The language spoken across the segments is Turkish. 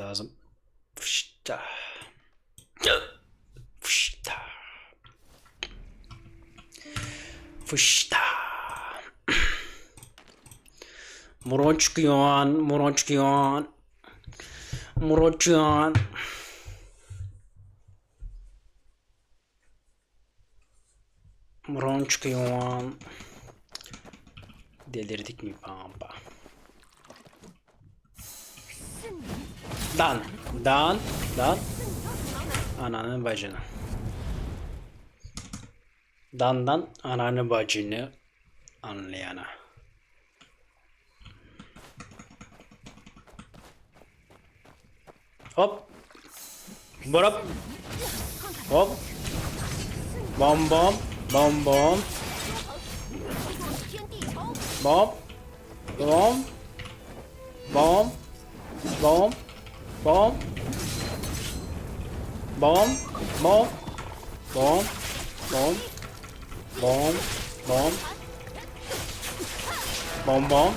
lazım. Fışta. Fışta. Fışta. Moronçkiyon, moronçkiyon. Moronçkiyon. Moronçkiyon. Delirdik mi pampa? Dan. Dan. Dan. Ananın bacını. Dandan ananı bacını anlayana. Hop. Borop. Hop. Bom bom. Bom bom. Bom. Bom. Bom. Bom. Bom. Bom. Bom. Bom. Bom. Bom. Bom. Bom. Bom bom.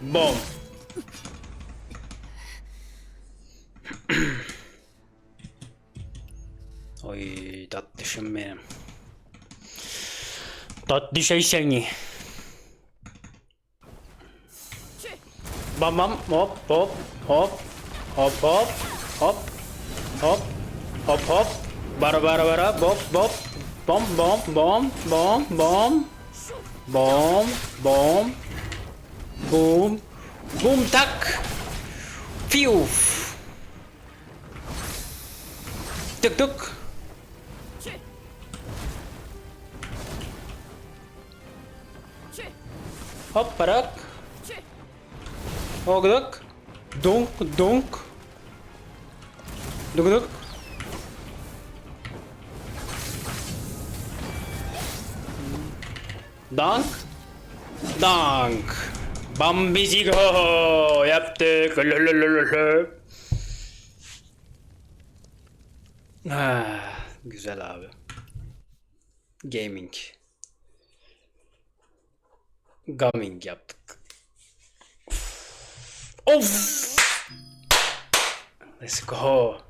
Bom. Oy tatlışım benim. Tatlı şey seni. Bam bam hop hop hop Hop hop. Hop. Hop. Hop hop. Bara bara bara. Bop bop. Bom bom bom bom bom. Bom bom. Boom. Boom tak. Fiu. Tık tık. Hop parak. Ogluk. Donk donk. Dok dok. Dank. Dank. Bambici go yaptık. Ah, güzel abi. Gaming. Gaming yaptık. Of. Let's go.